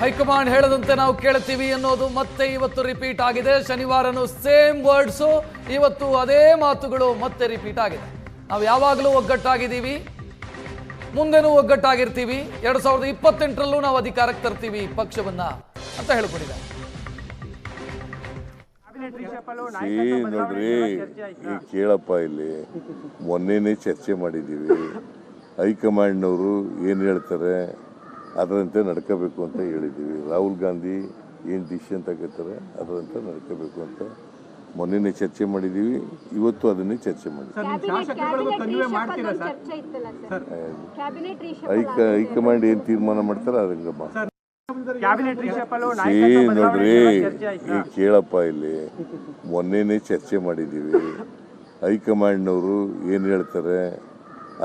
High command ಹೇಳದಂತೆ ನಾವು ಕೇಳ್ತೀವಿ ಅನ್ನೋದು ಮತ್ತೆ ಇವತ್ತು ರಿಪೀಟ್ ಆಗಿದೆ. ಶನಿವಾರನೂ ಸೇಮ್ ವರ್ಡ್ಸು ಇವತ್ತು ಅದೇ ಮಾತುಗಳು ಮತ್ತೆ ರಿಪೀಟ್ ಆಗಿದೆ. ನಾವು ಯಾವಾಗಲೂ ಒಗ್ಗಟ್ಟಾಗಿದ್ದೀವಿ. ಮುಂದೆನೂ ಒಗ್ಗಟ್ಟಾಗಿರ್ತೀವಿ. ಎರಡು ಸಾವಿರದ ಇಪ್ಪತ್ತೆಂಟರಲ್ಲೂ ನಾವು ಅಧಿಕಾರಕ್ಕೆ ತರ್ತೀವಿ ಪಕ್ಷವನ್ನ ಅಂತ ಹೇಳ್ಕೊಂಡಿದ್ದಾರೆ. ನೋಡ್ರಿ ಕೇಳಪ್ಪ ಇಲ್ಲಿ ಮೊನ್ನೆನೇ ಚರ್ಚೆ ಮಾಡಿದ್ದೀವಿ. ಹೈಕಮಾಂಡ್ನವರು ಏನು ಹೇಳ್ತಾರೆ? ಅದರಂತೆ ನಡ್ಕೋಬೇಕು ಅಂತ ಹೇಳಿದ್ದೀವಿ. ರಾಹುಲ್ ಗಾಂಧಿ ಏನು ಡಿಸಿಷನ್ ತಗೋತಾರೆ ಅದರಂತೆ ನಡ್ಕೋಬೇಕು ಅಂತ ಮೊನ್ನೆನೇ ಚರ್ಚೆ ಮಾಡಿದ್ದೀವಿ. ಇವತ್ತು ಅದನ್ನೇ ಚರ್ಚೆ ಮಾಡಿದ್ದೀವಿ. ಚರ್ಚೆ ಇತ್ತಲ್ಲ ಸರ್. ಕ್ಯಾಬಿನೆಟ್ ಹೈಕ ಹೈಕಮಾಂಡ್ ಏನು ತೀರ್ಮಾನ ಮಾಡ್ತಾರೆ ಅದಂಗಮ್ಮ ಸಿ ನೋಡ್ರಿ ಈ ಕೇಳಪ್ಪ ಇಲ್ಲಿ. ಮೊನ್ನೆನೇ ಚರ್ಚೆ ಮಾಡಿದ್ದೀವಿ. ಹೈಕಮಾಂಡ್ನವರು ಏನು ಹೇಳ್ತಾರೆ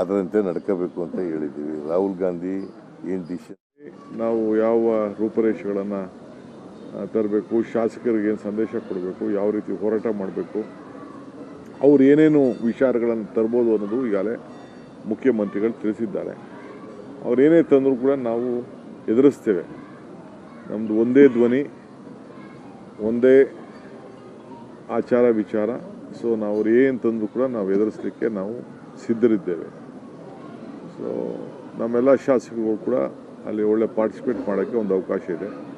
ಅದರಂತೆ ನಡ್ಕೋಬೇಕು ಅಂತ ಹೇಳಿದ್ದೀವಿ. ರಾಹುಲ್ ಗಾಂಧಿ ಏನು ದಿಶೆ? ನಾವು ಯಾವ ರೂಪರೇಷೆಗಳನ್ನು ತರಬೇಕು, ಶಾಸಕರಿಗೆ ಏನು ಸಂದೇಶ ಕೊಡಬೇಕು, ಯಾವ ರೀತಿ ಹೋರಾಟ ಮಾಡಬೇಕು, ಅವ್ರು ಏನೇನು ವಿಚಾರಗಳನ್ನು ತರ್ಬೋದು ಅನ್ನೋದು ಈಗಾಗಲೇ ಮುಖ್ಯಮಂತ್ರಿಗಳು ತಿಳಿಸಿದ್ದಾರೆ. ಅವ್ರು ಏನೇ ತಂದರೂ ಕೂಡ ನಾವು ಎದುರಿಸ್ತೇವೆ. ನಮ್ಮದು ಒಂದೇ ಧ್ವನಿ, ಒಂದೇ ಆಚಾರ, ವಿಚಾರ, ಸೊ ನಾವು ಏನು ತಂದರೂ ಕೂಡ ನಾವು ಎದುರಿಸಲಿಕ್ಕೆ ನಾವು ಸಿದ್ಧರಿದ್ದೇವೆ. ಸೊ ನಮ್ಮೆಲ್ಲ ಶಾಸಕರುಗಳು ಕೂಡ ಅಲ್ಲಿ ಒಳ್ಳೆ ಪಾರ್ಟಿಸಿಪೇಟ್ ಮಾಡೋಕ್ಕೆ ಒಂದು ಅವಕಾಶ ಇದೆ.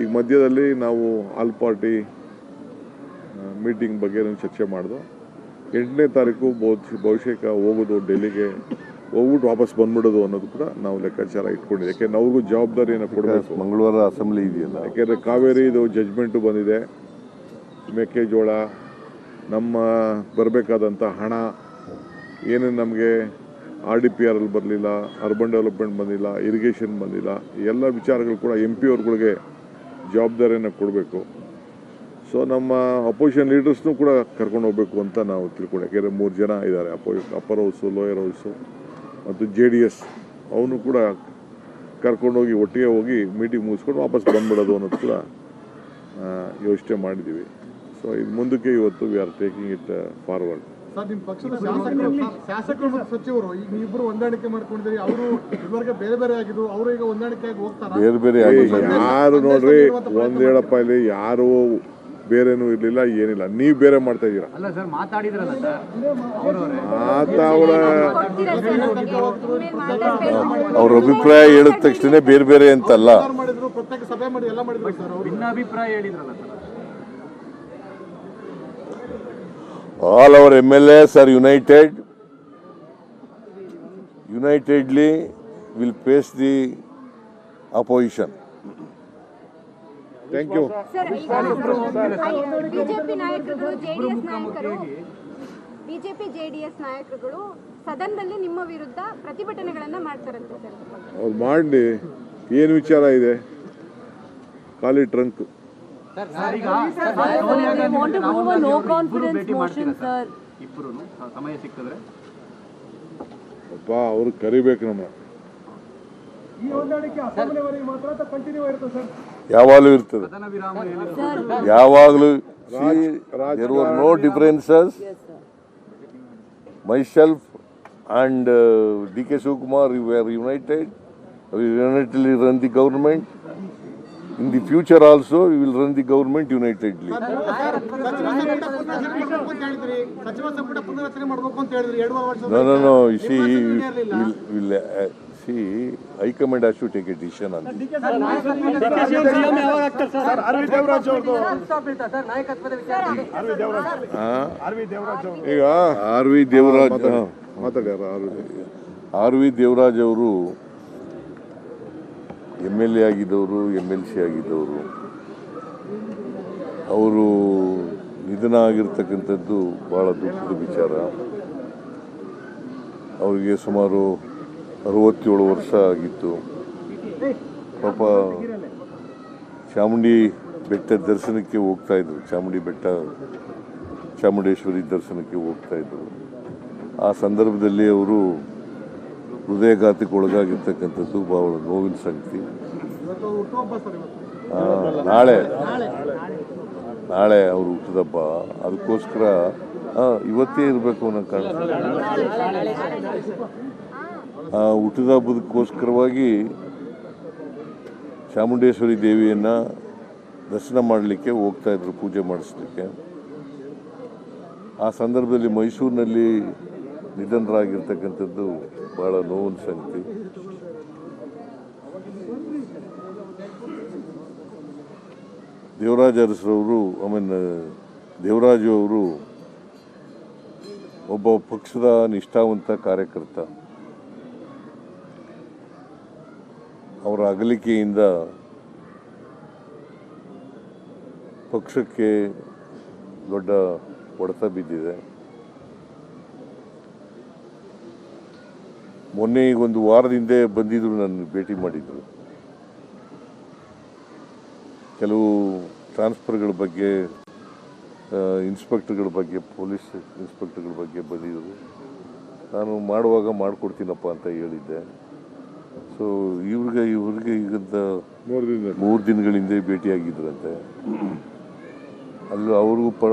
ಈಗ ಮಧ್ಯದಲ್ಲಿ ನಾವು ಆಲ್ ಪಾರ್ಟಿ ಮೀಟಿಂಗ್ ಬಗ್ಗೆ ನಾವು ಚರ್ಚೆ ಮಾಡಿದ್ವು ಎಂಟನೇ ತಾರೀಕು ಬಹು- ಬಹುಶಃ ಹೋಗೋದು ಡೆಲ್ಲಿಗೆ ಹೋಗ್ಬಿಟ್ಟು ವಾಪಸ್ ಬಂದ್ಬಿಡೋದು ಅನ್ನೋದು ಕೂಡ ನಾವು ಲೆಕ್ಕಾಚಾರ ಇಟ್ಕೊಂಡಿದ್ದೆ. ಯಾಕೆಂದ್ರೆ ಅವ್ರಿಗೂ ಜವಾಬ್ದಾರಿಯನ್ನು ಕೊಡಬೇಕು. ಮಂಗಳವಾರ ಅಸೆಂಬ್ಲಿ ಇದೆಯಲ್ಲ? ಯಾಕೆಂದರೆ ಕಾವೇರಿ ಇದು ಜಜ್ಮೆಂಟು ಬಂದಿದೆ. ಮೆಕ್ಕೆಜೋಳ ನಮ್ಮ ಬರಬೇಕಾದಂಥ ಹಣ ಏನೇನು ನಮಗೆ ಆರ್ ಡಿ ಪಿ ಆರ್ ಅಲ್ಲಿ ಬರಲಿಲ್ಲ ಅರ್ಬನ್ ಡೆವಲಪ್ಮೆಂಟ್ ಬಂದಿಲ್ಲ ಇರಿಗೇಷನ್ ಬಂದಿಲ್ಲ, ಎಲ್ಲ ವಿಚಾರಗಳು ಕೂಡ ಎಂ ಪಿ ಅವ್ರುಗಳಿಗೆ ಜವಾಬ್ದಾರಿಯನ್ನು ಕೊಡಬೇಕು. ಸೊ ನಮ್ಮ ಅಪೋಸಿಷನ್ ಲೀಡರ್ಸ್ನೂ ಕೂಡ ಕರ್ಕೊಂಡು ಹೋಗಬೇಕು ಅಂತ ನಾವು ತಿಳ್ಕೊಂಡೆ. ಯಾಕೆಂದರೆ ಮೂರು ಜನ ಇದ್ದಾರೆ, ಅಪೋ ಅಪ್ಪರ್ ಹೌಸು ಲೋಯರ್ ಹೌಸು ಮತ್ತು ಜೆ ಡಿ ಎಸ್ ಅವನು ಕೂಡ ಕರ್ಕೊಂಡೋಗಿ ಒಟ್ಟಿಗೆ ಹೋಗಿ ಮೀಟಿಂಗ್ ಮುಗಿಸ್ಕೊಂಡು ವಾಪಸ್ ಬಂದ್ಬಿಡೋದು ಅನ್ನೋದು ಕೂಡ ಯೋಚನೆ ಮಾಡಿದ್ದೀವಿ. ಸೊ ಇದು ಮುಂದಕ್ಕೆ ಇವತ್ತು we are taking it forward sir ನಿಮ್ಮ ಪಕ್ಷದ ಶಾಸಕರು ಶಾಸಕರು ಮತ್ತು ಸಚಿವರು ಈಗ ನೀವಿಬ್ಬರು ಹೊಂದಾಣಿಕೆ ಮಾಡ್ಕೊಂಡಿದ್ದೀರಿ ಅವರು ಇದುವರೆಗೆ ಬೇರೆ ಬೇರೆ ಆಗಿದ್ರು ಅವರು ಈಗ ಹೊಂದಾಣಿಕೆ ಆಗಿ ಹೋಗ್ತಾರ? ಬೇರೆ ಬೇರೆ ಆಗಿಲ್ಲ. ಯಾರು ನೋಡ್ರಿ ಒಂದ್ ಹೇಳಪ್ಪ ಇಲ್ಲಿ ಯಾರು ಬೇರೆನೂ ಇರ್ಲಿಲ್ಲ ಏನಿಲ್ಲ. ನೀವು ಬೇರೆ ಮಾಡ್ತಾ ಇದ್ದೀರಾ? ಅವರ ಅವ್ರ ಅಭಿಪ್ರಾಯ ಹೇಳಿದ ತಕ್ಷಣ ಬೇರೆ ಬೇರೆ ಅಂತಲ್ಲ. ಮಾಡಿದ್ರು ಪ್ರತ್ಯೇಕ ಸಭೆ ಮಾಡಿ ಎಲ್ಲ ಮಾಡಿದ್ರು ಸರ್ ಅವರು ಭಿನ್ನಾಭಿಪ್ರಾಯ ಹೇಳಿದ್ರಲ್ಲ sir all L S are united unitedly will face the opposition thank you sir BJP ನಾಯಕರುಗಳು ಜೆಡಿಎಸ್ ನಾಯಕರು ಬಿಜೆಪಿ ಜೆಡಿಎಸ್ ನಾಯಕರುಗಳು ಸದನದಲ್ಲಿ ನಿಮ್ಮ ವಿರುದ್ಧ ಪ್ರತಿಭಟನೆಗಳನ್ನ ಮಾಡ್ತಾರಂತೆ ಸರ್ ಅವ್ರು ಮಾಡಿ ಏನು ವಿಚಾರ ಇದೆ ಖಾಲಿ ಟ್ರಂಕ್ ಇಬ್ಬರು ಸಮಯ ಸಿಕ್ಕಿದ್ರೆ. ಅವ್ರು ಕರಿಬೇಕು ನಮ್ಮ ಯಾವಾಗಲೂ ಇರ್ತದೆ. ಯಾವಾಗಲೂ there were no differences myself and D K Shivakumar you are united we unitedly run the government in the future also you will run the government unitedly ಸಚಿವ ಸಿ ಅಂತ uh, Command has to take a decision on this. ಈಗ R V Devaraj R V Devaraj ಅವರು M L A ಆಗಿದ್ದವರು M L C ಆಗಿದ್ದವರು, ಅವರು ನಿಧನ ಆಗಿರ್ತಕ್ಕಂಥದ್ದು ಭಾಳ ದುಃಖದ ವಿಚಾರ. ಅವರಿಗೆ ಸುಮಾರು ಅರವತ್ತೇಳು ವರ್ಷ ಆಗಿತ್ತು. ಪಾಪ ಚಾಮುಂಡಿ ಬೆಟ್ಟ ದರ್ಶನಕ್ಕೆ ಹೋಗ್ತಾ ಇದ್ರು. ಚಾಮುಂಡಿ ಬೆಟ್ಟ, ಚಾಮುಂಡೇಶ್ವರಿ ದರ್ಶನಕ್ಕೆ ಹೋಗ್ತಾ ಇದ್ರು. ಆ ಸಂದರ್ಭದಲ್ಲಿ ಅವರು ಹೃದಯಘಾತಕ್ಕೆ ಒಳಗಾಗಿರ್ತಕ್ಕಂಥದ್ದು ಬಹಳ ನೋವಿನ ಸಂಗತಿ. ನಾಳೆ ನಾಳೆ ಅವ್ರು ಹುಟ್ಟಿದಪ್ಪ ಅದಕ್ಕೋಸ್ಕರ ಆ, ಇವತ್ತೇ ಇರಬೇಕು ಅನ್ನೋ ಕಾರಣ. ಹುಟ್ಟಿದ ಹಬ್ಬದಕ್ಕೋಸ್ಕರವಾಗಿ ಚಾಮುಂಡೇಶ್ವರಿ ದೇವಿಯನ್ನು ದರ್ಶನ ಮಾಡಲಿಕ್ಕೆ ಹೋಗ್ತಾ ಇದ್ರು ಪೂಜೆ ಮಾಡಿಸ್ಲಿಕ್ಕೆ. ಆ ಸಂದರ್ಭದಲ್ಲಿ ಮೈಸೂರಿನಲ್ಲಿ ನಿಧನರಾಗಿರ್ತಕ್ಕಂಥದ್ದು ಬಹಳ ನೋವಿನ ಸಂಗತಿ. ದೇವರಾಜ ಅರಸರವರು ಐ ದೇವರಾಜು ಅವರು ಒಬ್ಬ ಪಕ್ಷದ ನಿಷ್ಠಾವಂತ ಕಾರ್ಯಕರ್ತ. ಅವರ ಅಗಲಿಕೆಯಿಂದ ಪಕ್ಷಕ್ಕೆ ದೊಡ್ಡ ಹೊಡೆತ ಬಿದ್ದಿದೆ. ಮೊನ್ನೆ ಈಗ ಒಂದು ವಾರದ ಹಿಂದೆ ಬಂದಿದ್ರು ನನ್ನ ಭೇಟಿ ಮಾಡಿದ್ರು. ಕೆಲವು ಟ್ರಾನ್ಸ್ಫರ್ಗಳ ಬಗ್ಗೆ ಇನ್ಸ್ಪೆಕ್ಟರ್ಗಳ ಬಗ್ಗೆ ಪೊಲೀಸ್ ಇನ್ಸ್ಪೆಕ್ಟರ್ಗಳ ಬಗ್ಗೆ ಬಂದಿದ್ದರು ನಾನು ಮಾಡುವಾಗ ಮಾಡಿಕೊಡ್ತೀನಪ್ಪ ಅಂತ ಹೇಳಿದ್ದೆ. ಸೊ ಇವ್ರಿಗೆ ಇವ್ರಿಗೆ ಈಗಂತ ಮೂರು ದಿನ ಮೂರು ದಿನಗಳ ಹಿಂದೆ ಭೇಟಿಯಾಗಿದ್ರಂತೆ. ಅಲ್ಲೂ ಅವ್ರಿಗೂ ಪರ